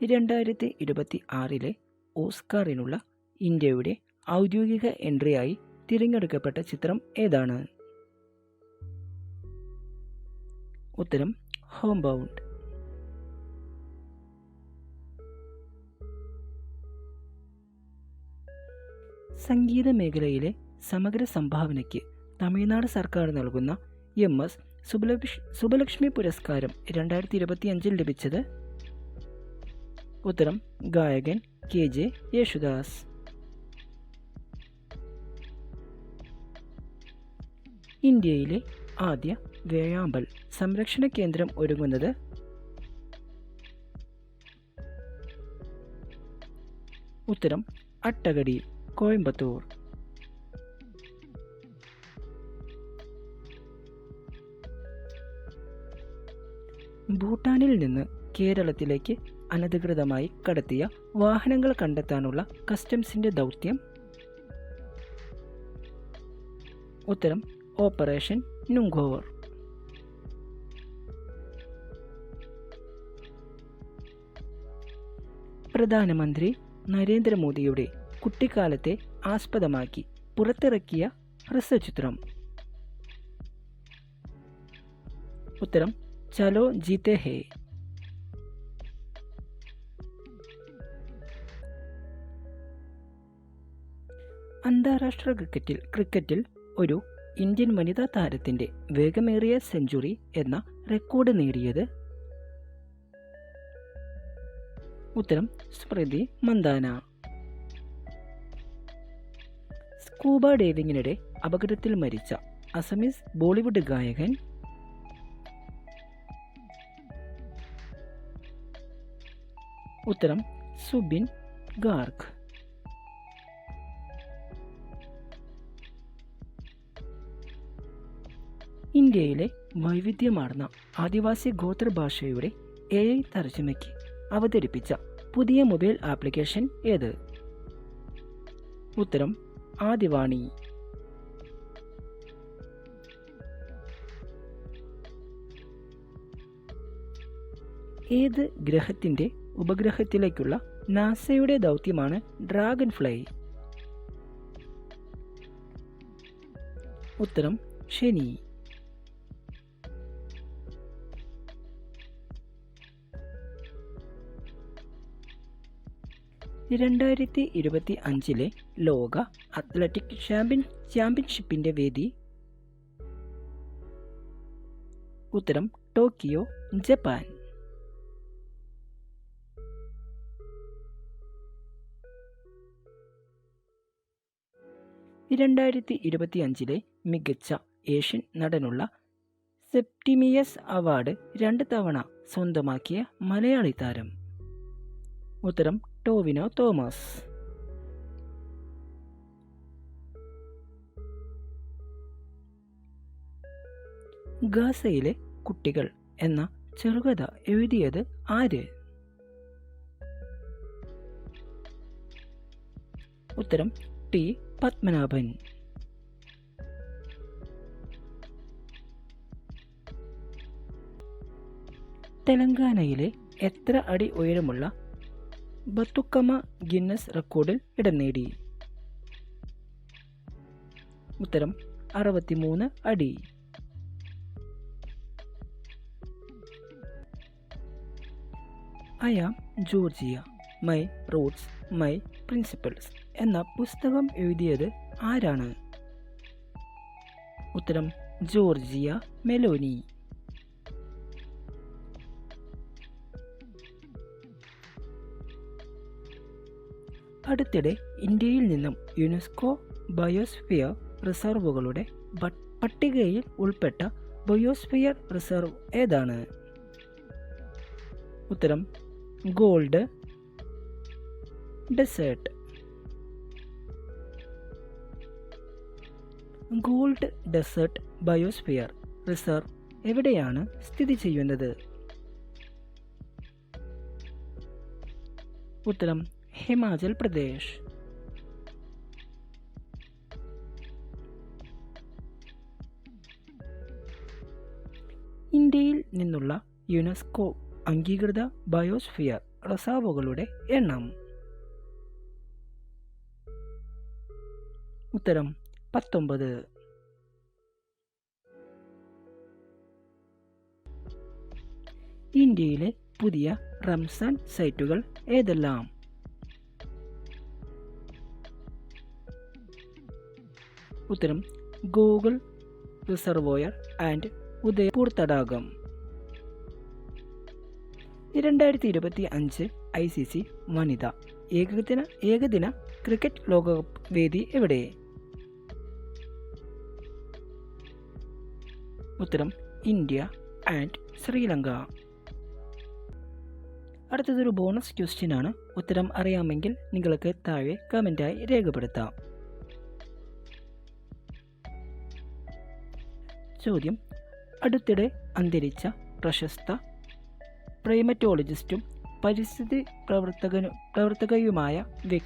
രണ്ടായിരത്തി ഇരുപത്തി ആറിലെ ഓസ്കാറിനുള്ള ഇന്ത്യയുടെ ഔദ്യോഗിക എൻട്രിയായി തിരഞ്ഞെടുക്കപ്പെട്ട ചിത്രം ഏതാണ്? ഉത്തരം ഹോം ബൗണ്ട് സംഗീത മേഖലയിലെ സമഗ്ര സംഭാവനയ്ക്ക് തമിഴ്നാട് സർക്കാർ നൽകുന്ന എം എസ് സുബലക്ഷ് സുബലക്ഷ്മി പുരസ്കാരം രണ്ടായിരത്തി ഇരുപത്തിയഞ്ചിൽ ലഭിച്ചത് ഉത്തരം ഗായകൻ കെ ജെ യേശുദാസ്. ഇന്ത്യയിലെ ആദ്യ വേഴാമ്പൽ സംരക്ഷണ കേന്ദ്രം ഒരുങ്ങുന്നത് ഉത്തരം അട്ടകടി കോയമ്പത്തൂർ. ഭൂട്ടാനിൽ നിന്ന് കേരളത്തിലേക്ക് അനധികൃതമായി കടത്തിയ വാഹനങ്ങൾ കണ്ടെത്താനുള്ള കസ്റ്റംസിന്റെ ദൗത്യം. ഉത്തരം ഓപ്പറേഷൻ നുങ്കോവർ. പ്രധാനമന്ത്രി നരേന്ദ്രമോദിയുടെ കുട്ടിക്കാലത്തെ ആസ്പദമാക്കി പുറത്തിറക്കിയ ഹ്രസ്വചിത്രം. ഉത്തരം ചലോ ജീത്തെ ഹേ. അന്താരാഷ്ട്ര ക്രിക്കറ്റിൽ ക്രിക്കറ്റിൽ ഒരു ഇന്ത്യൻ വനിതാ താരത്തിന്റെ വേഗമേറിയ സെഞ്ചുറി എന്ന റെക്കോർഡ് നേടിയത്. ഉത്തരം സ്മൃതി മന്ദാന. സ്കൂബ ഡൈവിങ്ങിനിടെ അപകടത്തിൽ മരിച്ച അസമീസ് ബോളിവുഡ് ഗായകൻ ഉത്തരം സുബിൻ ഗാർഗ്. ഇന്ത്യയിലെ വൈവിധ്യമാർന്ന ആദിവാസി ഗോത്ര ഭാഷയുടെ എ ഐ തർജമയ്ക്ക് അവതരിപ്പിച്ച പുതിയ മൊബൈൽ ആപ്ലിക്കേഷൻ ഏത്? ഉത്തരം ആദിവാണി. ഏത് ഗ്രഹത്തിന്റെ ഉപഗ്രഹത്തിലേക്കുള്ള നാസയുടെ ദൗത്യമാണ് ഡ്രാഗൺ ഫ്ലൈ ഉത്തരം ശനി. രണ്ടായിരത്തി ഇരുപത്തി അഞ്ചിലെ ലോക അത്ലറ്റിക് ചാമ്പ്യൻ ചാമ്പ്യൻഷിപ്പിന്റെ വേദി. ഉത്തരം ടോക്കിയോ ജപ്പാൻ. രണ്ടായിരത്തി ഇരുപത്തി അഞ്ചിലെ മികച്ച ഏഷ്യൻ നടനുള്ള സെപ്റ്റിമിയസ് അവാർഡ് രണ്ട് തവണ സ്വന്തമാക്കിയ മലയാളി താരം. ഉത്തരം ടോവിനോ തോമസ് ഗാസയിലെ കുട്ടികൾ എന്ന ചെറുകഥ എഴുതിയത് ആര്? ഉത്തരം ടി പത്മനാഭൻ. തെലങ്കാനയിലെ എത്ര അടി ഉയരമുള്ള ബത്തുക്കമ്മ ഗിന്നസ് റെക്കോർഡിൽ ഇടം നേടി. ഉത്തരം അറുപത്തിമൂന്ന് അടി. I am Giorgia my roots my principles എന്ന പുസ്തകം എഴുതിയത് ആരാണ്? ഉത്തരം ജോർജിയ മെലോനി. അടുത്തിടെ ഇന്ത്യയിൽ നിന്നും യുനെസ്കോ ബയോസ്ഫിയർ റിസർവുകളുടെ പട്ടികയിൽ ഉൾപ്പെട്ട ബയോസ്ഫിയർ റിസർവ് ഏതാണ്? ഉത്തരം gold desert. Gold desert biosphere reserve എവിടെയാണ് സ്ഥിതി ചെയ്യുന്നത്? ഉത്തരം ഹിമാചൽ പ്രദേശ് ഇന്ത്യയിൽ നിന്നുള്ള യുനെസ്കോ അംഗീകൃത ബയോസ്ഫിയർ റസാവുകളുടെ എണ്ണം. ഉത്തരം പത്തൊമ്പത്. ഇന്ത്യയിലെ പുതിയ റംസാൻ സൈറ്റുകൾ ഏതെല്ലാം? ഉത്തരം ഗൂഗിൾ റിസർവോയർ ആൻഡ് ഉദയപൂർ തടാകം രണ്ടായിരത്തി ഇരുപത്തി അഞ്ച് ഐ സി സി വനിത. ഏകദിന ഏകദിന ക്രിക്കറ്റ് ലോകകപ്പ് വേദി എവിടെ? ഉത്തരം ഇന്ത്യ ആൻഡ് ശ്രീലങ്ക. അടുത്തതൊരു ബോണസ് ക്വസ്റ്റ്യൻ ആണ്. ഉത്തരം അറിയാമെങ്കിൽ നിങ്ങൾക്ക് താഴെ കമന്റായി രേഖപ്പെടുത്താം. ചോദ്യം. അടുത്തിടെ അന്തരിച്ച പ്രശസ്ത പ്രൈമറ്റോളജിസ്റ്റും പരിസ്ഥിതി പ്രവർത്തകനു പ്രവർത്തകയുമായ വ്യക്തി